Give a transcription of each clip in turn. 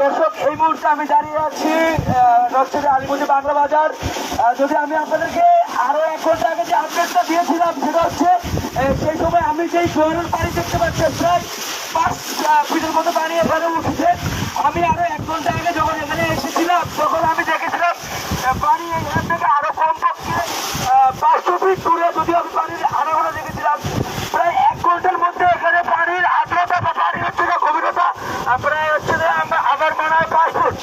দর্শক, এই মুহূর্তে আমি দাঁড়িয়ে আছি নর্সারি আলিমুজি বাংলা বাজার। যদি আমি আপনাদেরকে আরও এক ঘণ্টা আগে যে আপডেটটা দিয়েছিলাম, সেটা হচ্ছে সেই সময় আমি যেই জোয়ারের পানি দেখতে পাচ্ছি, প্রায় পাঁচ ফিটের মতো পানি এখানে উঠেছে। আমি আরও এক ঘণ্টা আগে যখন এখানে এসেছিলাম, তখন আমি দেখেছিলাম পানি এখান থেকে আরও কম পক্ষে পাঁচশো ফিট দূরে যদি আমি পানির পাঁচ ফুট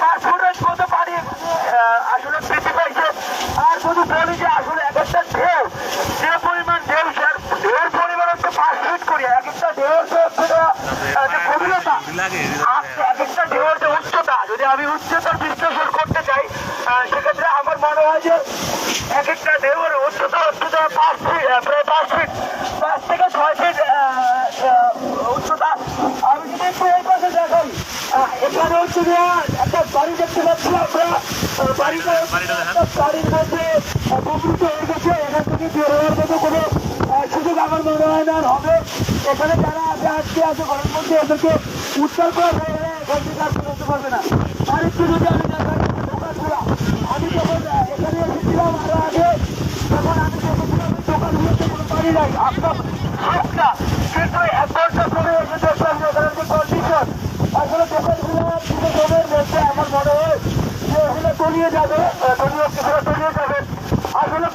পাঁচ ফুটের মতো আসলে বৃদ্ধি পাইছে। আর যদি যে পরিমাণ ঢেউ স্যার ঢেউর পরিমাণ হচ্ছে পাঁচ ফিট করি এক একটা ঢেউ হচ্ছে হচ্ছে যে, এক একটা ঢেউয়ের যে উচ্চতা যদি আমি উচ্চতার বিশ্লেষণ করতে চাই সেক্ষেত্রে আমার মনে হয় যে এক একটা ঢেউয়ের উচ্চতা যে পাঁচ ফিট আহ, প্রায় পাঁচ ফিট পাঁচ থেকে ছয় ফিট আহ, আহ, উচ্চতা আমি যদি একটু এই পাশে দেখাই আহ, একটা বাড়ি দেখতে পাচ্ছি আমরা বাড়িটা বাড়ির মধ্যে আহ, হয়ে গেছে এখান থেকে বের হওয়ার মনে হয় না হবে এখানে যারা মধ্যে এদেরকে উত্তর করা হয়ে গেলে এখান পারবে না আর একটু যদি আমি আমি যখন এখানে এসেছিলাম আরও আগে তখন আমি দেখেছিলাম দোকানগুলোতে কোনো পানি নাই আপনার কিন্তু এক ঘণ্টা তলিয়ে যাবে দলীয় ত্রিপুরা তলিয়ে যাবে। আসলে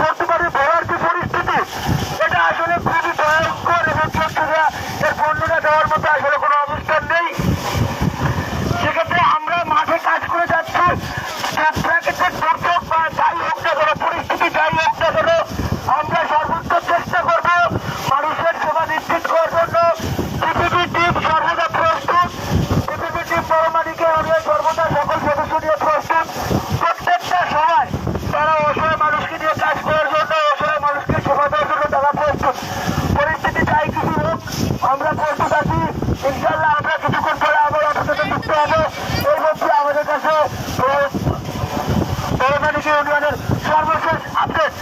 আমরা প্রস্তুত আছি ইনশাল্লাহ আমরা কিছুক্ষণ পরে আবার অফিসে যুক্ত হব। এর মধ্যে আমাদের কাছে ইউনিয়নের সর্বশেষ আপডেট